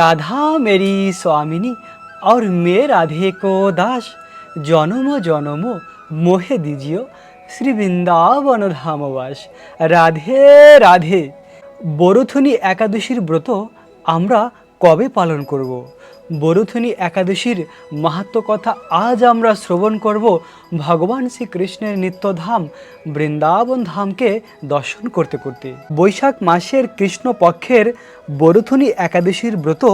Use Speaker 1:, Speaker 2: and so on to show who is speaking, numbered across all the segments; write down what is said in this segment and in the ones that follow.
Speaker 1: Radha Mary স্বামিনী और मैं রাধে কো দাস জনম জনম মোহে দিজিও শ্রী বৃন্দাবন ধামবাস রাধে রাধে বরথুনি একাদশীর ব্রত আমরা কবে পালন করবো বরুথনী একাদশীর মাহাত্ম কথা আজ আমরা শ্রবণ করব ভগবান শ্রীকৃষ্ণের নিত্যধাম বৃন্দাবন ধামকে দর্শন করতে করতে বৈশাখ মাসের কৃষ্ণপক্ষের বরুথনী একাদশীর ব্রত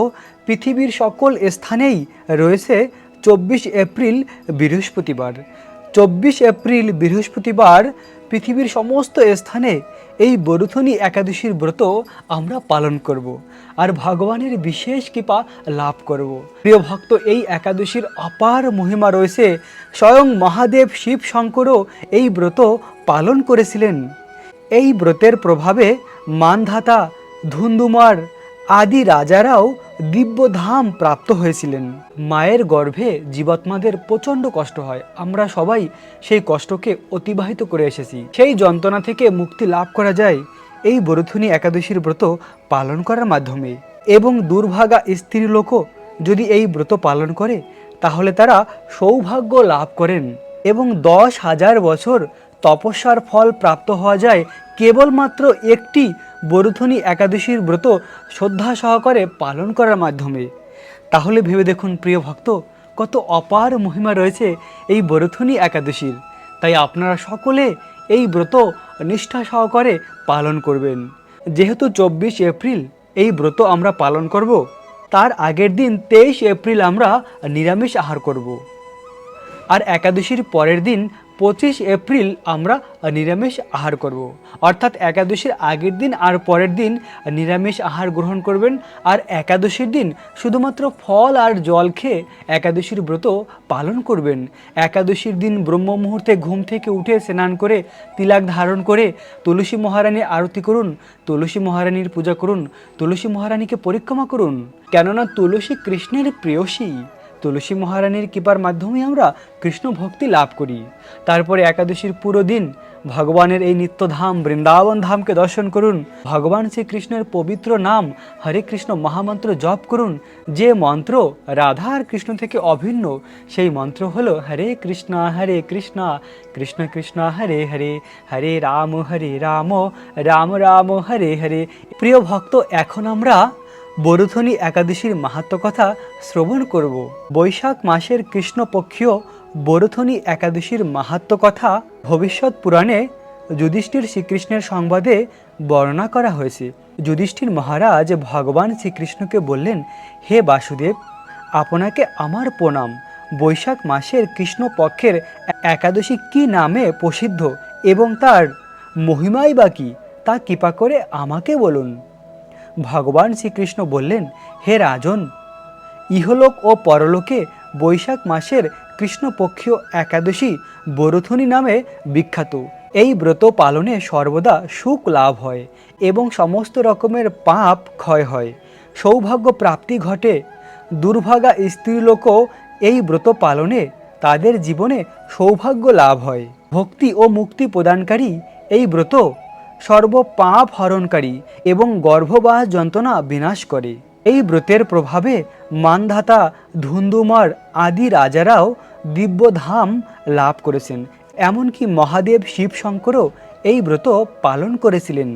Speaker 1: পৃথিবীর সকল স্থানেই রয়েছে চব্বিশ এপ্রিল বৃহস্পতিবার চব্বিশ এপ্রিল বৃহস্পতিবার পৃথিবীর সমস্ত স্থানে এই বরুথনী একাদশীর ব্রত আমরা পালন করব আর ভগবানের বিশেষ কৃপা লাভ করব প্রিয় ভক্ত এই একাদশীর অপার মহিমা রয়েছে স্বয়ং মহাদেব শিব শঙ্করও এই ব্রত পালন করেছিলেন এই ব্রতের প্রভাবে মানধাতা ধুন্দুমার আদি রাজারাও দিব্যধাম প্রাপ্ত হয়েছিলেন মায়ের গর্ভে জীবাত্মাদের প্রচণ্ড কষ্ট হয় আমরা সবাই সেই কষ্টকে অতিবাহিত করে এসেছি সেই যন্ত্রণা থেকে মুক্তি লাভ করা যায় এই বরুথুনি একাদশীর ব্রত পালন করার মাধ্যমে এবং দুর্ভাগা স্ত্রী লোকও যদি এই ব্রত পালন করে তাহলে তারা সৌভাগ্য লাভ করেন এবং দশ হাজার বছর তপস্যার ফল প্রাপ্ত হওয়া যায় কেবলমাত্র একটি বরুধনী একাদশীর ব্রত শ্রদ্ধা সহকারে পালন করার মাধ্যমে তাহলে ভেবে দেখুন প্রিয় ভক্ত কত অপার মহিমা রয়েছে এই বরুথনী একাদশীর তাই আপনারা সকলে এই ব্রত নিষ্ঠা সহকারে পালন করবেন যেহেতু চব্বিশ এপ্রিল এই ব্রত আমরা পালন করব তার আগের দিন তেইশ এপ্রিল আমরা নিরামিষ আহার করব আর একাদশীর পরের দিন পঁচিশ এপ্রিল আমরা নিরামিষ আহার করব। অর্থাৎ একাদশীর আগের দিন আর পরের দিন নিরামিষ আহার গ্রহণ করবেন আর একাদশীর দিন শুধুমাত্র ফল আর জল খেয়ে একাদশীর ব্রত পালন করবেন একাদশীর দিন ব্রহ্ম মুহূর্তে ঘুম থেকে উঠে স্নান করে তিলাক ধারণ করে তুলসী মহারানী আরতি করুন তুলসী মহারানীর পূজা করুন তুলসী মহারানীকে পরিক্রমা করুন কেননা তুলসী কৃষ্ণের প্রেয়সী তুলসী মহারানীর কৃপার মাধ্যমে আমরা কৃষ্ণ ভক্তি লাভ করি তারপরে একাদশীর পুরো দিন ভগবানের এই নিত্যধাম বৃন্দাবন ধামকে দর্শন করুন ভগবান শ্রীকৃষ্ণের পবিত্র নাম হরে কৃষ্ণ মহামন্ত্র জপ করুন যে মন্ত্র রাধা আর কৃষ্ণ থেকে অভিন্ন সেই মন্ত্র হলো হরে কৃষ্ণা হরে কৃষ্ণা কৃষ্ণ কৃষ্ণ হরে হরে হরে রাম হরে রাম রাম রাম হরে হরে প্রিয় ভক্ত এখন আমরা বরুথনি একাদশীর মাহাত্ম কথা শ্রবণ করব বৈশাখ মাসের কৃষ্ণপক্ষীয় বরুথনি একাদশীর মাহাত্ম কথা ভবিষ্যৎ পুরাণে যুধিষ্ঠির শ্রীকৃষ্ণের সংবাদে বর্ণনা করা হয়েছে যুধিষ্ঠির মহারাজ ভগবান শ্রীকৃষ্ণকে বললেন হে বাসুদেব আপনাকে আমার প্রণাম বৈশাখ মাসের কৃষ্ণপক্ষের একাদশী কি নামে প্রসিদ্ধ এবং তার মহিমাই বা কী তা কৃপা করে আমাকে বলুন ভগবান শ্রীকৃষ্ণ বললেন হে রাজন ইহলোক ও পরলোকে বৈশাখ মাসের কৃষ্ণপক্ষীয় একাদশী বরথুনি নামে বিখ্যাত এই ব্রত পালনে সর্বদা সুখ লাভ হয় এবং সমস্ত রকমের পাপ ক্ষয় হয় সৌভাগ্য প্রাপ্তি ঘটে দুর্ভাগা স্ত্রীলোকও এই ব্রত পালনে তাদের জীবনে সৌভাগ্য লাভ হয় ভক্তি ও মুক্তি প্রদানকারী এই ব্রত সর্বপাপ হরণকারী এবং গর্ভবাস যন্ত্রণা বিনাশ করে এই ব্রতের প্রভাবে মানধাতা ধুন্দুমার আদি রাজারাও দিব্যধাম লাভ করেছেন এমনকি মহাদেব শিবশঙ্করও এই ব্রত পালন করেছিলেন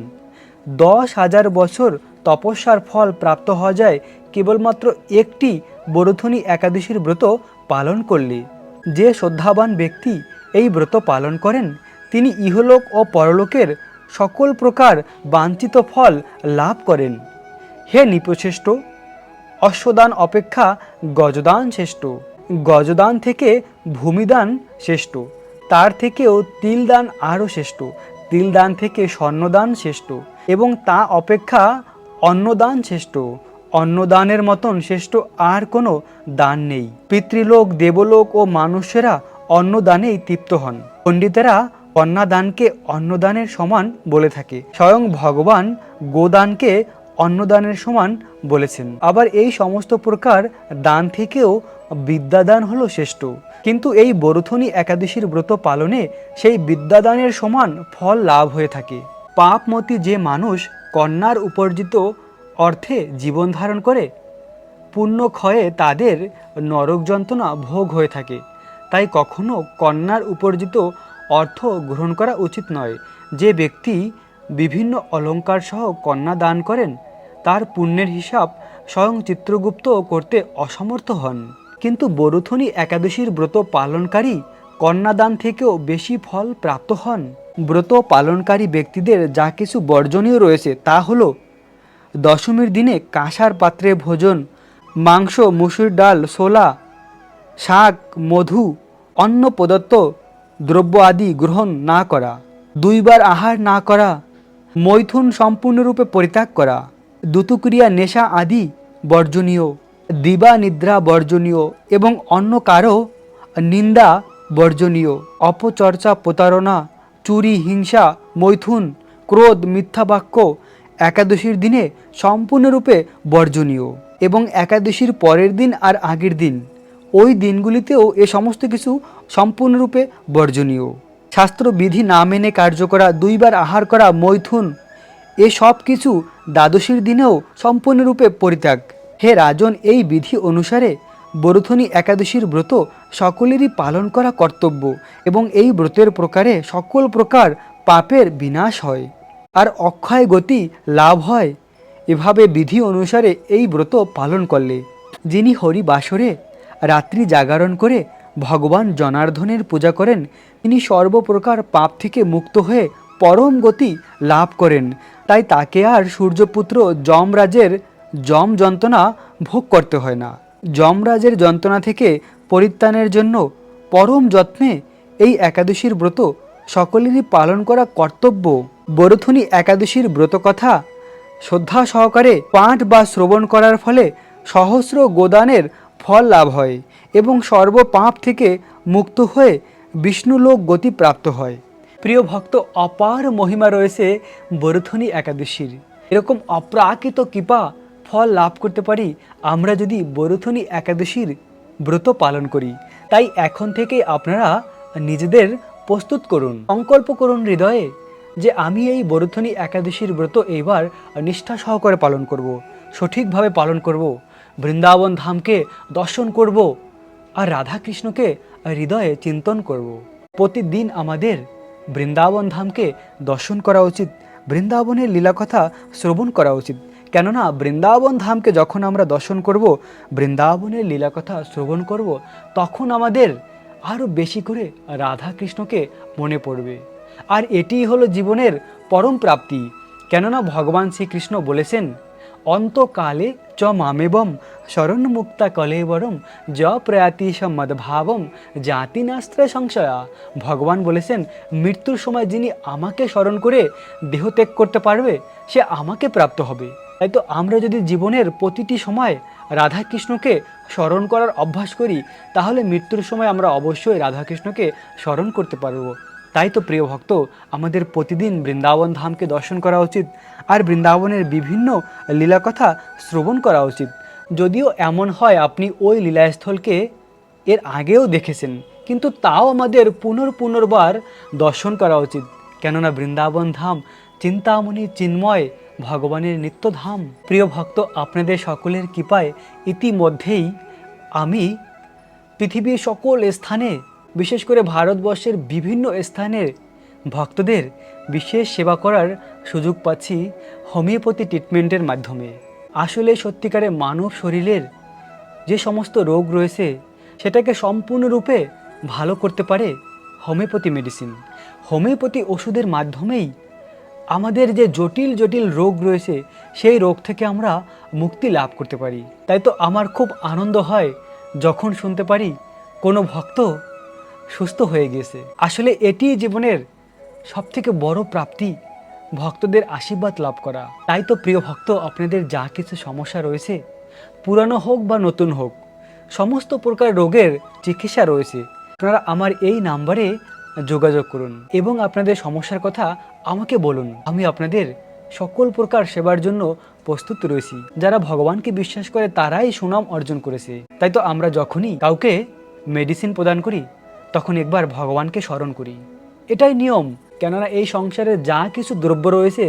Speaker 1: দশ হাজার বছর তপস্যার ফল প্রাপ্ত হওয়া যায় কেবলমাত্র একটি বরথনী একাদশীর ব্রত পালন করলে যে শ্রদ্ধাবান ব্যক্তি এই ব্রত পালন করেন তিনি ইহলোক ও পরলোকের সকল প্রকার বাঞ্ছিত ফল লাভ করেন হে নিপশ্রেষ্ঠ অশ্বদান অপেক্ষা গজদান শ্রেষ্ঠ গজদান থেকে ভূমিদান শ্রেষ্ঠ তার থেকেও তিলদান আরও শ্রেষ্ঠ তিলদান থেকে স্বর্ণদান শ্রেষ্ঠ এবং তা অপেক্ষা অন্নদান শ্রেষ্ঠ অন্নদানের মতন শ্রেষ্ঠ আর কোনো দান নেই পিতৃলোক দেবলোক ও মানুষেরা অন্নদানেই তৃপ্ত হন পণ্ডিতেরা কন্যাদানকে অন্নদানের সমান বলে থাকে স্বয়ং ভগবান গোদানকে অন্নদানের সমান বলেছেন আবার এই সমস্ত প্রকার দান থেকেও বিদ্যাদান হলো শ্রেষ্ঠ কিন্তু এই বরুথনি একাদশীর ব্রত পালনে সেই বিদ্যাদানের সমান ফল লাভ হয়ে থাকে পাপমতি যে মানুষ কন্যার উপার্জিত অর্থে জীবন ধারণ করে পুণ্য ক্ষয়ে তাদের নরক যন্ত্রণা ভোগ হয়ে থাকে তাই কখনো কন্যার উপার্জিত অর্থ গ্রহণ করা উচিত নয় যে ব্যক্তি বিভিন্ন অলঙ্কার সহ কন্যা দান করেন তার পুণ্যের হিসাব স্বয়ং চিত্রগুপ্ত করতে অসমর্থ হন কিন্তু বরুথনি একাদশীর ব্রত পালনকারী কন্যাদান থেকেও বেশি ফল প্রাপ্ত হন ব্রত পালনকারী ব্যক্তিদের যা কিছু বর্জনীয় রয়েছে তা হল দশমীর দিনে কাঁসার পাত্রে ভোজন মাংস মুসুর ডাল সোলা শাক মধু অন্ন প্রদত্ত দ্রব্য আদি গ্রহণ না করা দুইবার আহার না করা মৈথুন সম্পূর্ণরূপে পরিত্যাগ করা দুতুক্রিয়া নেশা আদি বর্জনীয় দিবা নিদ্রা বর্জনীয় এবং অন্য কারো নিন্দা বর্জনীয় অপচর্চা প্রতারণা চুরি হিংসা মৈথুন ক্রোধ মিথ্যা বাক্য একাদশীর দিনে সম্পূর্ণরূপে বর্জনীয় এবং একাদশীর পরের দিন আর আগের দিন ওই দিনগুলিতেও এ সমস্ত কিছু সম্পূর্ণরূপে বর্জনীয় শাস্ত্রবিধি না মেনে কার্য করা দুইবার আহার করা মৈথুন এ সব কিছু দ্বাদশীর দিনেও সম্পূর্ণরূপে পরিত্যাগ হে রাজন এই বিধি অনুসারে বরুথনি একাদশীর ব্রত সকলেরই পালন করা কর্তব্য এবং এই ব্রতের প্রকারে সকল প্রকার পাপের বিনাশ হয় আর অক্ষয় গতি লাভ হয় এভাবে বিধি অনুসারে এই ব্রত পালন করলে যিনি হরি বাসরে রাত্রি জাগরণ করে ভগবান জনার্দনের পূজা করেন তিনি সর্বপ্রকার পাপ থেকে মুক্ত হয়ে পরম গতি লাভ করেন তাই তাকে আর সূর্যপুত্র যমরাজের যম যন্ত্রণা ভোগ করতে হয় না যমরাজের যন্ত্রণা থেকে পরিত্রাণের জন্য পরম যত্নে এই একাদশীর ব্রত সকলেরই পালন করা কর্তব্য বরথুনি একাদশীর ব্রত কথা শ্রদ্ধা সহকারে পাঠ বা শ্রবণ করার ফলে সহস্র গোদানের ফল লাভ হয় এবং সর্বপাপ থেকে মুক্ত হয়ে বিষ্ণুলোক গতি প্রাপ্ত হয় প্রিয় ভক্ত অপার মহিমা রয়েছে বরুথনী একাদশীর এরকম অপ্রাকৃত কৃপা ফল লাভ করতে পারি আমরা যদি বরুথনী একাদশীর ব্রত পালন করি তাই এখন থেকে আপনারা নিজেদের প্রস্তুত করুন সংকল্প করুন হৃদয়ে যে আমি এই বরুথনী একাদশীর ব্রত এইবার নিষ্ঠা সহকারে পালন করব সঠিকভাবে পালন করব বৃন্দাবন ধামকে দর্শন করব আর রাধাকৃষ্ণকে হৃদয়ে চিন্তন করব। প্রতিদিন আমাদের বৃন্দাবন ধামকে দর্শন করা উচিত বৃন্দাবনের লীলাকথা শ্রবণ করা উচিত কেননা বৃন্দাবন ধামকে যখন আমরা দর্শন করব বৃন্দাবনের লীলাকথা শ্রবণ করব তখন আমাদের আরও বেশি করে রাধা কৃষ্ণকে মনে পড়বে আর এটিই হলো জীবনের পরম প্রাপ্তি কেননা ভগবান শ্রীকৃষ্ণ বলেছেন অন্তকালে চ মামেবম শরণ মুক্তা কলেবরম য প্রয়াতিস মদভাবম জাতি নাস্ত্রে সংশয়া ভগবান বলেছেন মৃত্যুর সময় যিনি আমাকে স্মরণ করে দেহ ত্যাগ করতে পারবে সে আমাকে প্রাপ্ত হবে তাই তো আমরা যদি জীবনের প্রতিটি সময় রাধাকৃষ্ণকে স্মরণ করার অভ্যাস করি তাহলে মৃত্যুর সময় আমরা অবশ্যই রাধাকৃষ্ণকে স্মরণ করতে পারবো তাই তো প্রিয় ভক্ত আমাদের প্রতিদিন বৃন্দাবন ধামকে দর্শন করা উচিত আর বৃন্দাবনের বিভিন্ন লীলাকথা শ্রবণ করা উচিত যদিও এমন হয় আপনি ওই লীলাস্থলকে এর আগেও দেখেছেন কিন্তু তাও আমাদের পুনর পুনর্বার দর্শন করা উচিত কেননা বৃন্দাবন ধাম চিন্তামণি চিন্ময় ভগবানের নিত্যধাম প্রিয় ভক্ত আপনাদের সকলের কৃপায় ইতিমধ্যেই আমি পৃথিবীর সকল স্থানে বিশেষ করে ভারতবর্ষের বিভিন্ন স্থানের ভক্তদের বিশেষ সেবা করার সুযোগ পাচ্ছি হোমিওপ্যাথি ট্রিটমেন্টের মাধ্যমে আসলে সত্যিকারে মানব শরীরের যে সমস্ত রোগ রয়েছে সেটাকে সম্পূর্ণরূপে ভালো করতে পারে হোমিওপ্যাথি মেডিসিন হোমিওপ্যাথি ওষুধের মাধ্যমেই আমাদের যে জটিল জটিল রোগ রয়েছে সেই রোগ থেকে আমরা মুক্তি লাভ করতে পারি তাই তো আমার খুব আনন্দ হয় যখন শুনতে পারি কোনো ভক্ত সুস্থ হয়ে গিয়েছে আসলে এটি জীবনের সবথেকে বড় প্রাপ্তি ভক্তদের আশীর্বাদ লাভ করা তাই তো প্রিয় ভক্ত আপনাদের যা কিছু সমস্যা রয়েছে পুরানো হোক বা নতুন হোক সমস্ত প্রকার রোগের চিকিৎসা রয়েছে আপনারা আমার এই নাম্বারে যোগাযোগ করুন এবং আপনাদের সমস্যার কথা আমাকে বলুন আমি আপনাদের সকল প্রকার সেবার জন্য প্রস্তুত রয়েছি যারা ভগবানকে বিশ্বাস করে তারাই সুনাম অর্জন করেছে তাই তো আমরা যখনই কাউকে মেডিসিন প্রদান করি তখন একবার ভগবানকে স্মরণ করি এটাই নিয়ম কেননা এই সংসারে যা কিছু দ্রব্য রয়েছে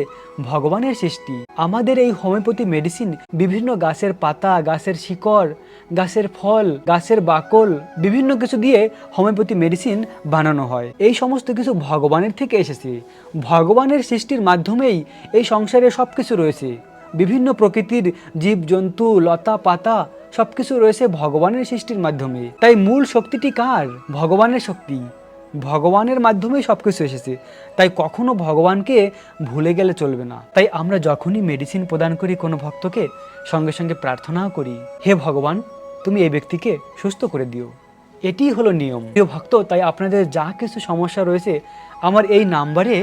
Speaker 1: ভগবানের সৃষ্টি আমাদের এই হোমিওপ্যাথি মেডিসিন বিভিন্ন গাছের পাতা গাছের শিকড় গাছের ফল গাছের বাকল বিভিন্ন কিছু দিয়ে হোমিওপ্যাথি মেডিসিন বানানো হয় এই সমস্ত কিছু ভগবানের থেকে এসেছে ভগবানের সৃষ্টির মাধ্যমেই এই সংসারে সব কিছু রয়েছে বিভিন্ন প্রকৃতির জীবজন্তু লতা পাতা সবকিছু রয়েছে ভগবানের সৃষ্টির মাধ্যমে তাই মূল শক্তিটি কার ভগবানের শক্তি ভগবানের মাধ্যমেই সব কিছু এসেছে তাই কখনো ভগবানকে ভুলে গেলে চলবে না তাই আমরা যখনই মেডিসিন প্রদান করি কোনো ভক্তকে সঙ্গে সঙ্গে প্রার্থনাও করি হে ভগবান তুমি এই ব্যক্তিকে সুস্থ করে দিও এটি হলো নিয়ম প্রিয় ভক্ত তাই আপনাদের যা কিছু সমস্যা রয়েছে আমার এই নাম্বারে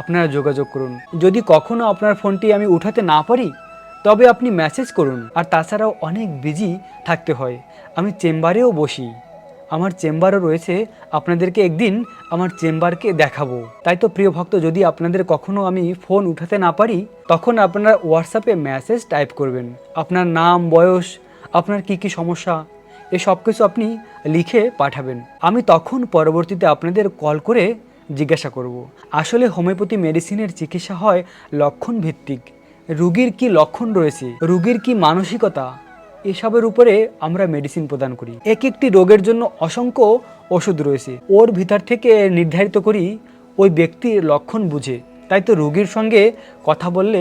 Speaker 1: আপনারা যোগাযোগ করুন যদি কখনো আপনার ফোনটি আমি উঠাতে না পারি তবে আপনি মেসেজ করুন আর তাছাড়াও অনেক বিজি থাকতে হয় আমি চেম্বারেও বসি আমার চেম্বারও রয়েছে আপনাদেরকে একদিন আমার চেম্বারকে দেখাবো তাই তো প্রিয় ভক্ত যদি আপনাদের কখনো আমি ফোন উঠাতে না পারি তখন আপনারা হোয়াটসঅ্যাপে মেসেজ টাইপ করবেন আপনার নাম বয়স আপনার কি কি সমস্যা এ সব কিছু আপনি লিখে পাঠাবেন আমি তখন পরবর্তীতে আপনাদের কল করে জিজ্ঞাসা করব। আসলে হোমিওপ্যাথি মেডিসিনের চিকিৎসা হয় লক্ষণ ভিত্তিক রুগীর কি লক্ষণ রয়েছে রুগীর কি মানসিকতা এসবের উপরে আমরা মেডিসিন প্রদান করি এক একটি রোগের জন্য অসংখ্য ওষুধ রয়েছে ওর ভিতর থেকে নির্ধারিত করি ওই ব্যক্তির লক্ষণ বুঝে তাই তো রোগীর সঙ্গে কথা বললে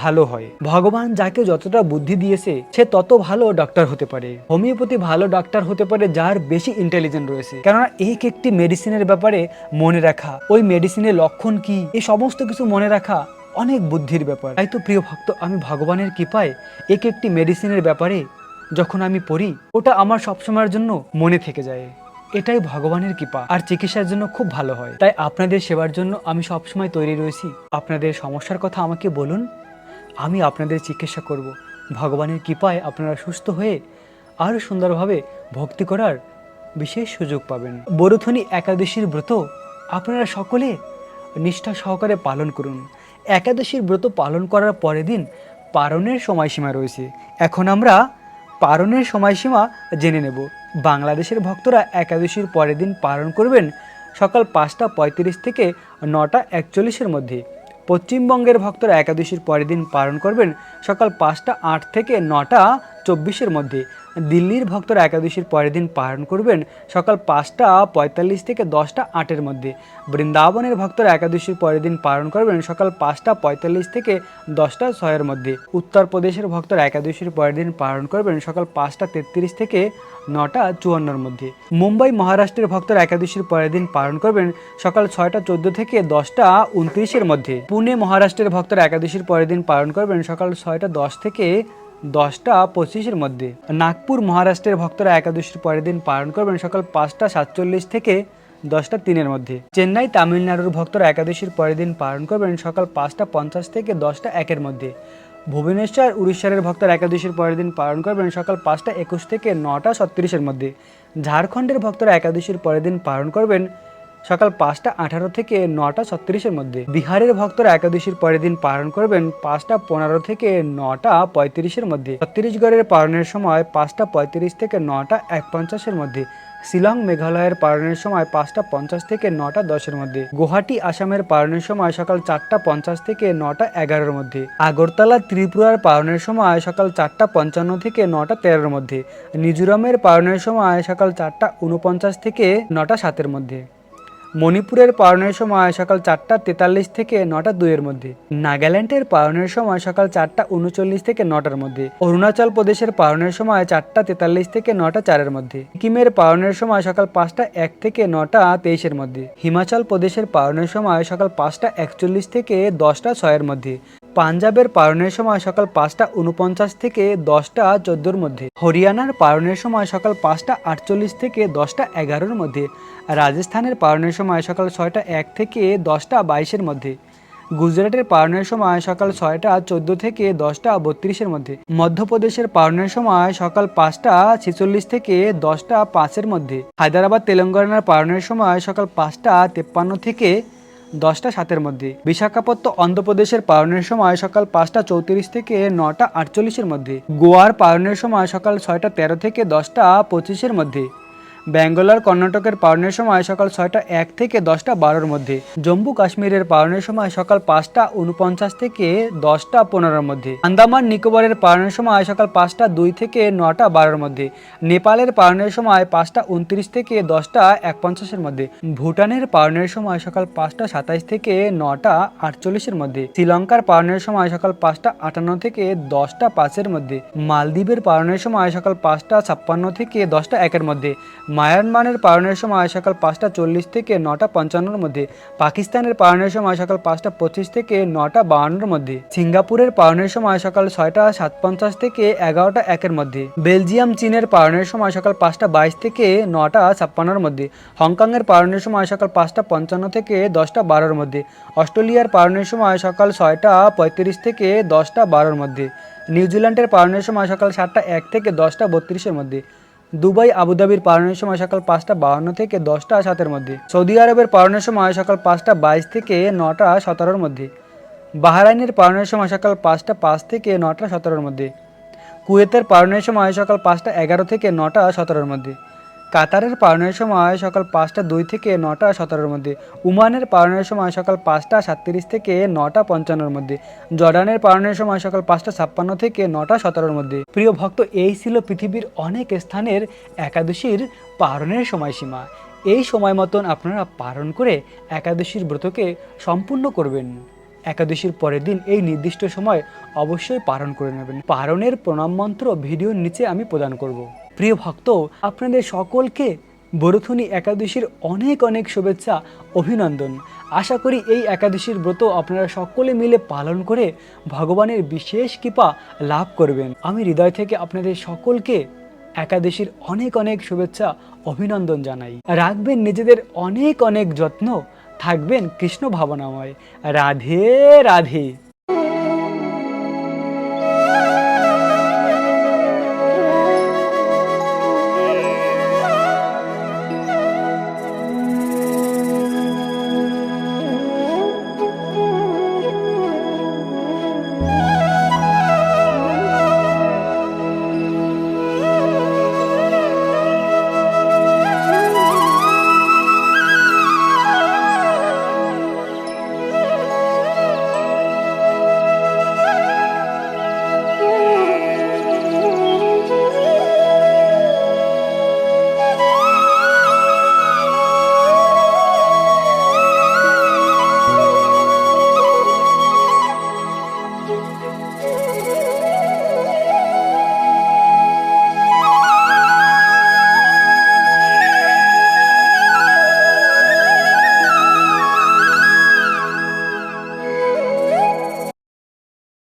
Speaker 1: ভালো হয় ভগবান যাকে যতটা বুদ্ধি দিয়েছে সে তত ভালো ডাক্তার হতে পারে হোমিওপ্যাথি ভালো ডাক্তার হতে পারে যার বেশি ইন্টেলিজেন্ট রয়েছে কেননা এক একটি মেডিসিনের ব্যাপারে মনে রাখা ওই মেডিসিনের লক্ষণ কি এই সমস্ত কিছু মনে রাখা অনেক বুদ্ধির ব্যাপার তাই তো প্রিয় ভক্ত আমি ভগবানের কৃপায় এক একটি মেডিসিনের ব্যাপারে যখন আমি পড়ি ওটা আমার সবসময়ের জন্য মনে থেকে যায় এটাই ভগবানের কৃপা আর চিকিৎসার জন্য খুব ভালো হয় তাই আপনাদের সেবার জন্য আমি সবসময় তৈরি রয়েছি আপনাদের সমস্যার কথা আমাকে বলুন আমি আপনাদের চিকিৎসা করব ভগবানের কৃপায় আপনারা সুস্থ হয়ে আরও সুন্দরভাবে ভক্তি করার বিশেষ সুযোগ পাবেন বরুথনি একাদশীর ব্রত আপনারা সকলে নিষ্ঠা সহকারে পালন করুন একাদশীর ব্রত পালন করার পরের দিন পারণের সময়সীমা রয়েছে এখন আমরা পারণের সময়সীমা জেনে নেব বাংলাদেশের ভক্তরা একাদশীর পরের দিন পালন করবেন সকাল পাঁচটা পঁয়ত্রিশ থেকে নটা একচল্লিশের মধ্যে পশ্চিমবঙ্গের ভক্তরা একাদশীর পরের দিন পালন করবেন সকাল পাঁচটা আট থেকে নটা চব্বিশের মধ্যে দিল্লির ভক্তরা একাদশীর পরের দিন পালন করবেন সকাল পাঁচটা পঁয়তাল্লিশ থেকে দশটা আটের মধ্যে বৃন্দাবনের ভক্তরা একাদশীর পরের দিন পালন করবেন সকাল পাঁচটা পঁয়তাল্লিশ থেকে দশটা ছয়ের মধ্যে উত্তরপ্রদেশের ভক্তরা একাদশীর পরের দিন পালন করবেন সকাল পাঁচটা তেত্রিশ থেকে নটা চুয়ান্নর মধ্যে মুম্বাই মহারাষ্ট্রের ভক্তরা একাদশীর পরের দিন পালন করবেন সকাল ছয়টা চোদ্দ থেকে দশটা উনত্রিশের মধ্যে পুনে মহারাষ্ট্রের ভক্তরা একাদশীর পরের দিন পালন করবেন সকাল ছয়টা দশ থেকে দশটা পঁচিশের মধ্যে নাগপুর মহারাষ্ট্রের ভক্তরা একাদশীর পরের দিন পালন করবেন সকাল পাঁচটা সাতচল্লিশ থেকে দশটা তিনের মধ্যে চেন্নাই তামিলনাড়ুর ভক্তরা একাদশীর পরের দিন পালন করবেন সকাল পাঁচটা পঞ্চাশ থেকে দশটা একের মধ্যে ভুবনেশ্বর উড়িষ্যার ভক্তরা একাদশীর পরের দিন পালন করবেন সকাল পাঁচটা একুশ থেকে নটা ছত্রিশের মধ্যে ঝাড়খণ্ডের ভক্তরা একাদশীর পরের দিন পালন করবেন সকাল পাঁচটা আঠারো থেকে নটা ছত্রিশের মধ্যে বিহারের ভক্তরা একাদশীর পরের দিন পালন করবেন পাঁচটা পনেরো থেকে নটা পঁয়ত্রিশের মধ্যে ছত্তিশগড়ের পালনের সময় পাঁচটা পঁয়ত্রিশ থেকে নটা এক পঞ্চাশের মধ্যে শিলং মেঘালয়ের পালনের সময় পাঁচটা পঞ্চাশ থেকে নটা দশের মধ্যে গুয়াহাটি আসামের পালনের সময় সকাল চারটা পঞ্চাশ থেকে নটা এগারোর মধ্যে আগরতলা ত্রিপুরার পালনের সময় সকাল চারটা পঞ্চান্ন থেকে নটা তেরোর মধ্যে মিজোরামের পালনের সময় সকাল চারটা উনপঞ্চাশ থেকে নটা সাতের মধ্যে মণিপুরের পারণের সময় সকাল চারটা তেতাল্লিশ থেকে নটা দুইয়ের মধ্যে নাগাল্যান্ডের পারণের সময় সকাল চারটা উনচল্লিশ থেকে নটার মধ্যে অরুণাচল প্রদেশের পারণের সময় চারটা তেতাল্লিশ থেকে নটা চারের মধ্যে সিকিমের পারণের সময় সকাল পাঁচটা এক থেকে নটা তেইশের মধ্যে হিমাচল প্রদেশের পারণের সময় সকাল পাঁচটা একচল্লিশ থেকে দশটা ছয়ের মধ্যে পাঞ্জাবের পারণের সময় সকাল পাঁচটা উনপঞ্চাশ থেকে দশটা চোদ্দোর মধ্যে হরিয়ানার পারণের সময় সকাল পাঁচটা আটচল্লিশ থেকে দশটা এগারোর মধ্যে রাজস্থানের পারণের সময় সকাল ছয়টা এক থেকে দশটা বাইশের মধ্যে গুজরাটের পারনের সময় সকাল ছয়টা চোদ্দো থেকে দশটা বত্রিশের মধ্যে মধ্যপ্রদেশের পারণের সময় সকাল পাঁচটা ছেচল্লিশ থেকে দশটা পাঁচের মধ্যে হায়দ্রাবাদ তেলেঙ্গানার পারণের সময় সকাল পাঁচটা তেপ্পান্ন থেকে দশটা সাতের মধ্যে বিশাখাপত্ত অন্ধ্রপ্রদেশের পারণের সময় সকাল পাঁচটা চৌত্রিশ থেকে নটা আটচল্লিশের মধ্যে গোয়ার পারণের সময় সকাল ছয়টা তেরো থেকে দশটা পঁচিশের মধ্যে ব্যাঙ্গলার কর্ণাটকের পাওনের সময় সকাল ছয়টা এক থেকে দশটা বারোর মধ্যে জম্মু কাশ্মীরের পাওনের সময় সকাল পাঁচটা উনপঞ্চাশ থেকে দশটা পনেরোর মধ্যে আন্দামান নিকোবরের পাওনের সময় সকাল পাঁচটা দুই থেকে নটা বারোর মধ্যে নেপালের পাওনের সময় পাঁচটা উনত্রিশ থেকে দশটা এক পঞ্চাশের মধ্যে ভুটানের পাওনের সময় সকাল পাঁচটা সাতাইশ থেকে নটা আটচল্লিশের মধ্যে শ্রীলঙ্কার পাওনের সময় সকাল পাঁচটা আটান্ন থেকে দশটা পাঁচের মধ্যে মালদ্বীপের পাওনের সময় সকাল পাঁচটা ছাপ্পান্ন থেকে দশটা একের মধ্যে মায়ানমারের পালনের সময় সকাল পাঁচটা চল্লিশ থেকে নটা পঞ্চান্নর মধ্যে পাকিস্তানের পালনের সময় সকাল পাঁচটা পঁচিশ থেকে নটা বাউান্নর মধ্যে সিঙ্গাপুরের পালনের সময় সকাল ছয়টা সাত পঞ্চাশ থেকে এগারোটা একের মধ্যে বেলজিয়াম চীনের পালনের সময় সকাল পাঁচটা বাইশ থেকে নটা ছাপ্পান্নর মধ্যে হংকংয়ের পালনের সময় সকাল পাঁচটা পঞ্চান্ন থেকে দশটা বারোর মধ্যে অস্ট্রেলিয়ার পালনের সময় সকাল ছয়টা পঁয়ত্রিশ থেকে দশটা বারোর মধ্যে নিউজিল্যান্ডের পালনের সময় সকাল সাতটা এক থেকে দশটা বত্রিশের মধ্যে দুবাই আবুধাবির পালনের সময় সকাল পাঁচটা বাহান্ন থেকে দশটা সাতের মধ্যে সৌদি আরবের পালনের সময় সকাল পাঁচটা বাইশ থেকে নটা সতেরোর মধ্যে বাহরাইনের পালনের সময় সকাল পাঁচটা পাঁচ থেকে নটা সতেরোর মধ্যে কুয়েতের পালনের সময় সকাল পাঁচটা এগারো থেকে নটা সতেরোর মধ্যে কাতারের পাওয়ানোর সময় সকাল পাঁচটা দুই থেকে নটা সতেরোর মধ্যে উমানের পাওয়ানোর সময় সকাল পাঁচটা সাতত্রিশ থেকে নটা পঞ্চান্নর মধ্যে জর্ডানের পাওয়ানোর সময় সকাল পাঁচটা ছাপ্পান্ন থেকে নটা সতেরোর মধ্যে প্রিয় ভক্ত এই ছিল পৃথিবীর অনেক স্থানের একাদশীর পারণের সময়সীমা এই সময় মতন আপনারা পালন করে একাদশীর ব্রতকে সম্পূর্ণ করবেন একাদশীর পরের দিন এই নির্দিষ্ট সময় অবশ্যই পালন করে নেবেন পারণের প্রণাম মন্ত্র ভিডিওর নিচে আমি প্রদান করব প্রিয় ভক্ত আপনাদের সকলকে বরথুনি একাদশীর অনেক অনেক শুভেচ্ছা অভিনন্দন আশা করি এই একাদশীর ব্রত আপনারা সকলে মিলে পালন করে ভগবানের বিশেষ কৃপা লাভ করবেন আমি হৃদয় থেকে আপনাদের সকলকে একাদশীর অনেক অনেক শুভেচ্ছা অভিনন্দন জানাই রাখবেন নিজেদের অনেক অনেক যত্ন থাকবেন কৃষ্ণ ভাবনাময় রাধে রাধে